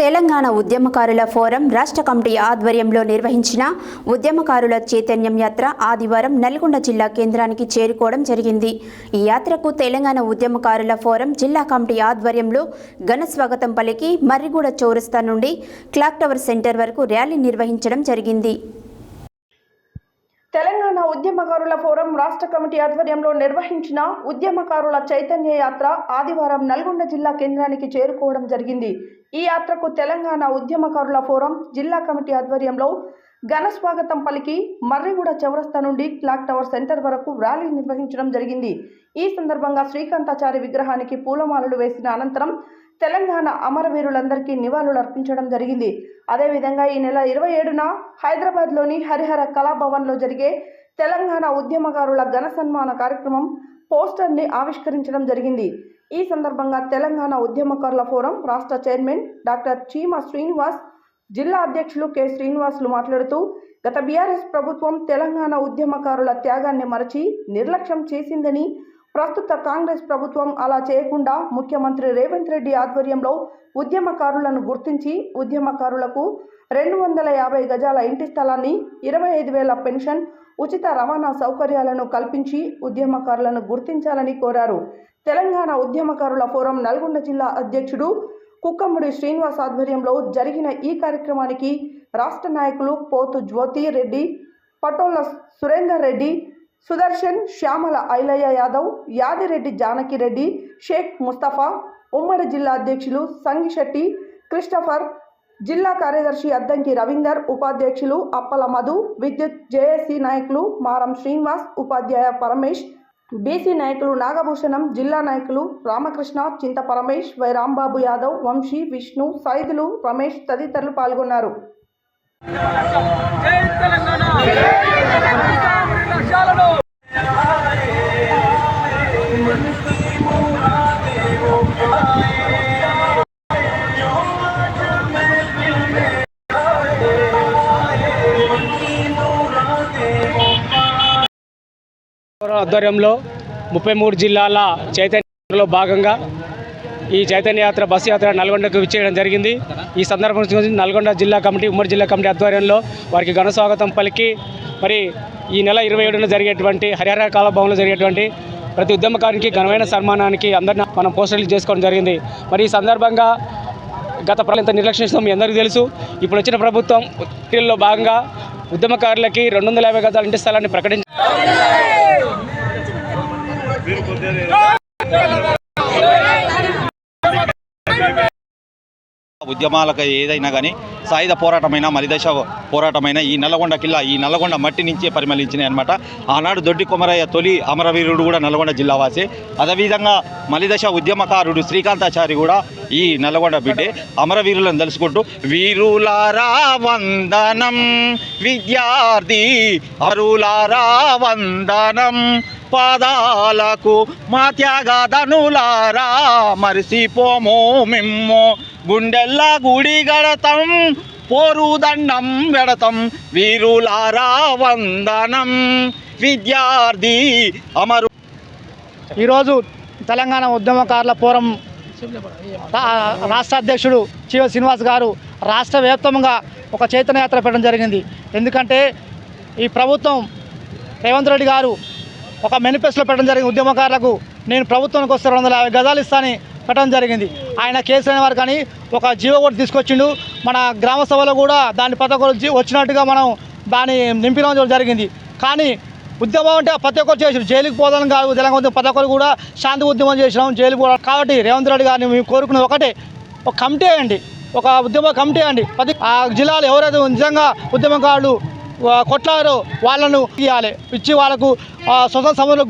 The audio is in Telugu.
తెలంగాణ ఉద్యమకారుల ఫోరం రాష్ట్ర కమిటీ ఆధ్వర్యంలో నిర్వహించిన ఉద్యమకారుల చైతన్యం యాత్ర ఆదివారం నల్గొండ జిల్లా కేంద్రానికి చేరుకోవడం జరిగింది. ఈ యాత్రకు తెలంగాణ ఉద్యమకారుల ఫోరం జిల్లా కమిటీ ఆధ్వర్యంలో ఘన స్వాగతం పలికి మర్రిగూడ చౌరస్తా నుండి క్లాక్ టవర్ సెంటర్ వరకు ర్యాలీ నిర్వహించడం జరిగింది. తెలంగాణ ఉద్యమకారుల ఫోరం రాష్ట్ర కమిటీ ఆధ్వర్యంలో నిర్వహించిన ఉద్యమకారుల చైతన్య యాత్ర ఆదివారం నల్గొండ జిల్లా కేంద్రానికి చేరుకోవడం జరిగింది. ఈ యాత్రకు తెలంగాణ ఉద్యమకారుల ఫోరం జిల్లా కమిటీ ఆధ్వర్యంలో ఘన స్వాగతం పలికి మర్రిగూడ చౌరస్తా నుండి క్లాక్ టవర్ సెంటర్ వరకు ర్యాలీ నిర్వహించడం జరిగింది. ఈ సందర్భంగా శ్రీకాంతాచారి విగ్రహానికి పూలమాలలు వేసిన అనంతరం తెలంగాణ అమరవీరులందరికీ నివాళులు అర్పించడం జరిగింది. అదేవిధంగా ఈ నెల ఇరవై ఏడున హైదరాబాద్లోని హరిహర కళాభవన్లో జరిగే తెలంగాణ ఉద్యమకారుల ఘన సన్మాన కార్యక్రమం పోస్టర్ని ఆవిష్కరించడం జరిగింది. ఈ సందర్భంగా తెలంగాణ ఉద్యమకారుల ఫోరం రాష్ట్ర చైర్మన్ డాక్టర్ చీమ శ్రీనివాస్ జిల్లా అధ్యక్షులు కె శ్రీనివాసులు మాట్లాడుతూ గత బీఆర్ఎస్ ప్రభుత్వం తెలంగాణ ఉద్యమకారుల త్యాగాన్ని మరచి నిర్లక్ష్యం చేసిందని ప్రస్తుత కాంగ్రెస్ ప్రభుత్వం అలా చేయకుండా ముఖ్యమంత్రి రేవంత్ రెడ్డి ఆధ్వర్యంలో ఉద్యమకారులను గుర్తించి ఉద్యమకారులకు రెండు వందల యాభై గజాల ఇంటి స్థలాన్ని ఇరవై ఐదు వేల పెన్షన్ ఉచిత రవాణా సౌకర్యాలను కల్పించి ఉద్యమకారులను గుర్తించాలని కోరారు. తెలంగాణ ఉద్యమకారుల ఫోరం నల్గొండ జిల్లా అధ్యక్షుడు కుక్కముడి శ్రీనివాస్ ఆధ్వర్యంలో జరిగిన ఈ కార్యక్రమానికి రాష్ట్ర నాయకులు పోతు జ్యోతి రెడ్డి పటోల సురేందర్ రెడ్డి సుదర్శన్ శ్యామల ఐలయ్య యాదవ్ యాదిరెడ్డి జానకిరెడ్డి షేక్ ముస్తఫా ఉమ్మడి జిల్లా అధ్యక్షులు సంగిశెట్టి క్రిస్టఫర్ జిల్లా కార్యదర్శి అద్దంకి రవీందర్ ఉపాధ్యక్షులు అప్పల మధు విద్యుత్ జేఏసీ నాయకులు మారం శ్రీనివాస్ ఉపాధ్యాయ పరమేష్ బీసీ నాయకులు నాగభూషణం జిల్లా నాయకులు రామకృష్ణ చింత పరమేష్ వై రాంబాబు యాదవ్ వంశీ విష్ణు సైదులు రమేష్ తదితరులు పాల్గొన్నారు. ఆధ్వర్యంలో ముప్పై మూడు జిల్లాల చైతన్యలో భాగంగా ఈ చైతన్య యాత్ర బస్సు యాత్ర నల్గొండకు విచ్చేయడం జరిగింది. ఈ సందర్భం నల్గొండ జిల్లా కమిటీ ఉమ్మడి జిల్లా కమిటీ ఆధ్వర్యంలో వారికి ఘన స్వాగతం పలికి మరి ఈ నెల ఇరవై ఏడున జరిగేటువంటి హరిహర కాలభవన్లో జరిగేటువంటి ప్రతి ఉద్యమకారికి ఘనమైన సన్మానానికి అందరిని మనం పోస్టర్లు చేసుకోవడం జరిగింది. మరి ఈ సందర్భంగా గత ప్రభుత్వం నిర్లక్ష్యం మీ అందరికీ తెలుసు. ఇప్పుడు వచ్చిన ప్రభుత్వం లో భాగంగా ఉద్యమకారులకి రెండు వందల యాభై గజాల ఇంటి స్థలాన్ని ప్రకటించారు ఉద్యమాలకు ఏదైనా కానీ సాయుధ పోరాటమైన మలిదశ పోరాటమైన ఈ నల్లగొండ కిల్లా ఈ నల్లగొండ మట్టి నుంచే పరిమళించినాయి అనమాట ఆనాడు దొడ్డి కొమరయ్య తొలి అమరవీరుడు కూడా నల్గొండ జిల్లావాసే అదేవిధంగా మలిదశ ఉద్యమకారుడు శ్రీకాంతాచారి కూడా ఈ నల్గొండ బిడ్డే. అమరవీరులను తలుచుకుంటూ వీరులారా వందనం విద్యార్థి అరులారా వందనం పాదాలకు మా త్యాగదనులారా మరిసిపోమో మిమ్మో గుండెల్లా గుడి గడతం పోరుదండం వెడతం వీరులారా వందనం. విద్యార్థి అమరు. ఈరోజు తెలంగాణ ఉద్యమకారుల ఫోరం రా- రాష్ట్ర అధ్యక్షుడు చివ శ్రీనివాస్ గారు రాష్ట్ర వ్యాప్తంగా ఒక చైతన్య యాత్ర పెట్టడం జరిగింది. ఎందుకంటే ఈ ప్రభుత్వం రేవంత్ రెడ్డి గారు ఒక మేనిఫెస్టో పెట్టడం జరిగింది. ఉద్యమకారులకు నేను ప్రభుత్వానికి వస్తే రెండు వందల యాభై గజాలు ఇస్తానని పెట్టడం జరిగింది. ఆయన కేసు అయిన వారు కానీ ఒక జీవో కూడా తీసుకొచ్చిండు. మన గ్రామ సభలో కూడా దాని పథకం వచ్చి- వచ్చినట్టుగా మనం దాన్ని నింపడం జరిగింది. కానీ ఉద్యమం అంటే ప్రతి ఒక్కరు చేసారు జైలుకి పోదాం కాదు తెలంగాణ ప్రతి ఒక్కరు కూడా శాంతి ఉద్యమం చేసినాం జైలుకి పోవడం కాబట్టి రేవంత్ రెడ్డి గారిని మేము కోరుకున్న ఒకటే. ఒక కమిటీ అండి ఒక ఉద్యమ కమిటీ అండి ప్రతి ఆ జిల్లాలో ఎవరైతే నిజంగా ఉద్యమకారులు ఆ, కొట్లాడారో వాళ్ళను ఇవ్వాలి. ఇచ్చి వాళ్ళకు స్వతంత్ర సమయంలో